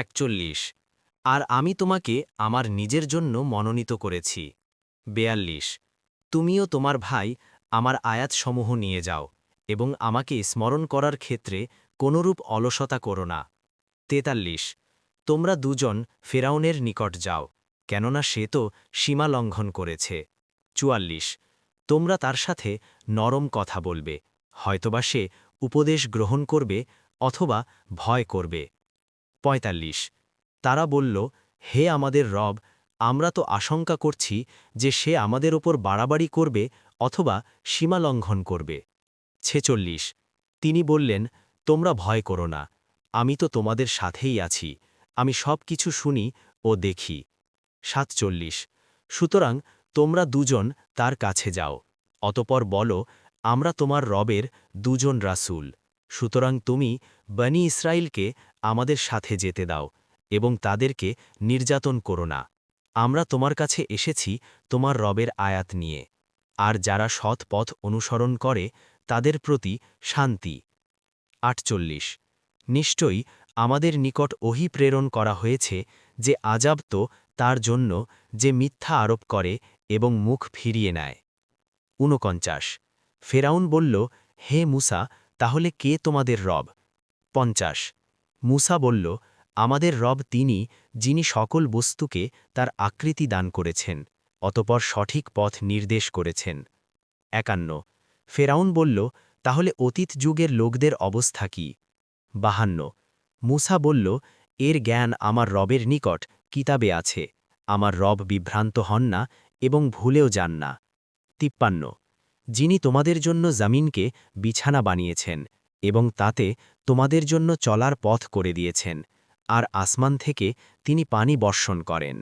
একচল্লিশ। আর আমি তোমাকে আমার নিজের জন্য মনোনীত করেছি। বেয়াল্লিশ। তুমিও তোমার ভাই আমার আয়াতসমূহ নিয়ে যাও এবং আমাকে স্মরণ করার ক্ষেত্রে কোনরূপ অলসতা করো না। তেতাল্লিশ। তোমরা দুজন ফেরাউনের নিকট যাও, কেননা সে তো সীমা লঙ্ঘন করেছে। চুয়াল্লিশ। তোমরা তার সাথে নরম কথা বলবে, হয়তোবা সে উপদেশ গ্রহণ করবে অথবা ভয় করবে। পঁয়তাল্লিশ। তারা বলল, হে আমাদের রব, আমরা তো আশঙ্কা করছি যে সে আমাদের ওপর বাড়াবাড়ি করবে অথবা সীমা লঙ্ঘন করবে। ছেচল্লিশ। তিনি বললেন, তোমরা ভয় করো না, আমি তো তোমাদের সাথেই আছি, আমি সব কিছু শুনি ও দেখি। সাতচল্লিশ। সুতরাং তোমরা দুজন তার কাছে যাও, অতপর বলো, আমরা তোমার রবের দুজন রাসূল। সুতরাং তুমি বনি ইসরায়েলকে আমাদের সাথে যেতে দাও এবং তাদেরকে নির্যাতন করো না। আমরা তোমার কাছে এসেছি তোমার রবের আয়াত নিয়ে। আর যারা সৎ পথ অনুসরণ করে, তাদের প্রতি শান্তি। আটচল্লিশ। নিশ্চয়ই আমাদের নিকট ওহি প্রেরণ করা হয়েছে যে আজাব তো তার জন্য যে মিথ্যা আরোপ করে এবং মুখ ফিরিয়ে নেয়। ঊনপঞ্চাশ। ফেরাউন বলল, হে মুসা তাহলে কে তোমাদের রব? পঞ্চাশ। মুসা বলল, আমাদের রব তিনি, যিনি সকল বস্তুকে তার আকৃতি দান করেছেন, অতপর সঠিক পথ নির্দেশ করেছেন। একান্ন। ফেরাউন বলল, তাহলে অতীত যুগের লোকদের অবস্থা কি? বাহান্ন। মুসা বলল, এর জ্ঞান আমার রবের নিকট কিতাবে আছে, আমার রব বিভ্রান্ত হন না এবং ভুলেও যান না। তিপ্পান্ন। যিনি তোমাদের জন্য জামিনকে বিছানা বানিয়েছেন এবং তাতে তোমাদের জন্য চলার পথ করে দিয়েছেন, আর আসমান থেকে তিনি পানি বর্ষণ করেন।